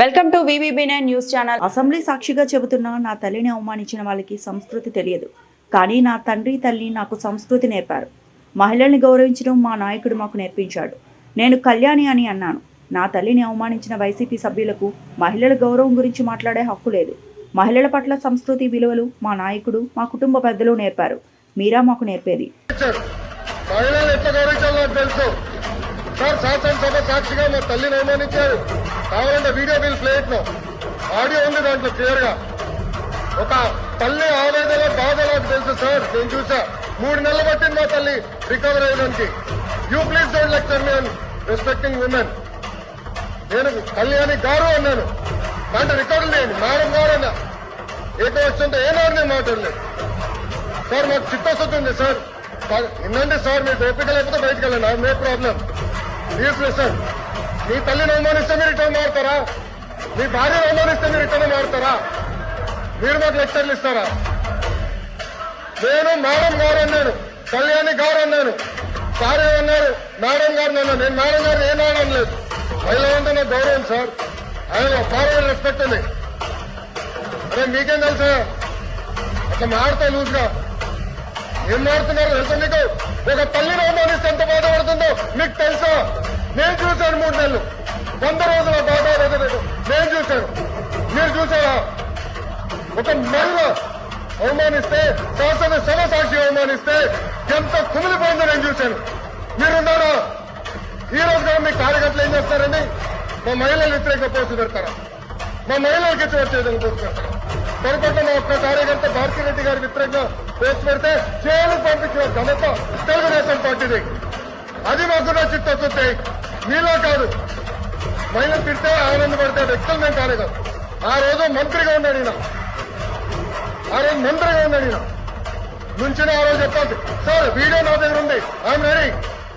Welcome to news channel assembly సాక్షిగా చెబుతున్నా నా తల్లిని అవమానించిన వాళ్ళకి సంస్కృతి తెలియదు. కానీ నా తండ్రి తల్లి నాకు సంస్కృతి నేర్పారు. మహిళల్ని గౌరవించడం మా నాయకుడు మాకు నేర్పించాడు. నేను కళ్యాణి అని అన్నాను. నా తల్లిని అవమానించిన వైసీపీ సభ్యులకు మహిళల గౌరవం గురించి మాట్లాడే హక్కు లేదు. మహిళల పట్ల సంస్కృతి విలువలు మా నాయకుడు మా కుటుంబ పెద్దలు నేర్పారు. మీరా మాకు నేర్పేది. ఇచ్చారు మహిళలు ఎట్లా గౌరవించాలో నాకు తెలుసు. సార్ శాసనసభ సాక్షిగా మా తల్లిని అవమానించారు. కావాలంటే వీడియో బిల్ ప్లేట్ ఆడియో ఉంది దాంట్లో క్లియర్గా ఒక తల్లి ఆవేదన బాధ నాకు తెలుసు సార్. నేను చూసా. మూడు నెలలు పట్టింది మా తల్లి recover అయ్యడానికి. You please don't lecture me respecting women నేను కళ్యాణి గారు అన్నాను. దాంట్లో రికార్డులు లేదు మేడం గారు అన్నా. ఏకవచ్చంతో ఏనాడు నేను మాట్లాడలేదు. సార్ మాకు చిత్తశుద్ధి ఉంది సార్. సార్, వినండి సార్ మీరు ఓపిక లేకపోతే బయటకు వెళ్ళండి. నో ప్రాబ్లం ప్లీజ్ సార్ మీ తల్లిని అవమానిస్తే మీరు రిటర్న్ మారుతారా? మీ భార్యను అవమానిస్తే మీరు రిటర్న్ మారుతారా? మీరు మాకు లెక్చర్లు ఇస్తారా? నేను మేడం గారు అన్నాను. కళ్యాణి గారు అన్నాను. సార్ అన్నారు. మేడం గారు అన్నాను నేను మేడం గారు ఏం అనడం లేదు. మహిళ అంటే నాకు గౌరవం సార్. ఆయన ఫార్వర్డ్ రెస్పెక్ట్ ఉంది. అరే మీకేం తెలుసా? అట్లా మారుతా లూజ్గా. ఏం మారుతున్నారు? తెలుసా మీకు? ఒక తల్లిని అవమానిస్తే ఎంత బాధపడుతుందో మీకు తెలుసు. నేను చూశాను మూడు నెలలు. వంద రోజుల బాధ రోజులు నేను. చూశాను. మీరు చూసారా ఒక మహిళ అవమానిస్తే శాసన సభ సాక్షి అవమానిస్తే ఎంత కుమిలిపోయిందో నేను చూశాను. మీరున్నారా? ఈ రోజు కూడా మీ కార్యకర్తలు ఏం చేస్తారని మా మహిళలు వ్యతిరేక పోస్ట్ పెడతారా? మా మహిళలకు ఇచ్చి వచ్చేదని పోస్ట్ పెడతారా? పొరపాటు మా ఒక్క కార్యకర్త భారతీ రెడ్డి గారి వ్యతిరేకంగా పోస్ట్ పెడితే జైలు పంపించిన ఘనత తెలుగుదేశం పార్టీది. అది మాకు చిత్తశుద్ధి. మీలో కాదు. మహిళలు తిడితే ఆనందపడితే వ్యక్తులు మేము కానే కాదు. ఆ రోజు మంత్రిగా ఉన్నాడు ఈయన. ఆ రోజు మంత్రిగా ఉన్నాడు ఈయన. నుంచి ఆ రోజు చెప్పాలి సార్ వీడియో నా దగ్గర ఉంది. I'm ready.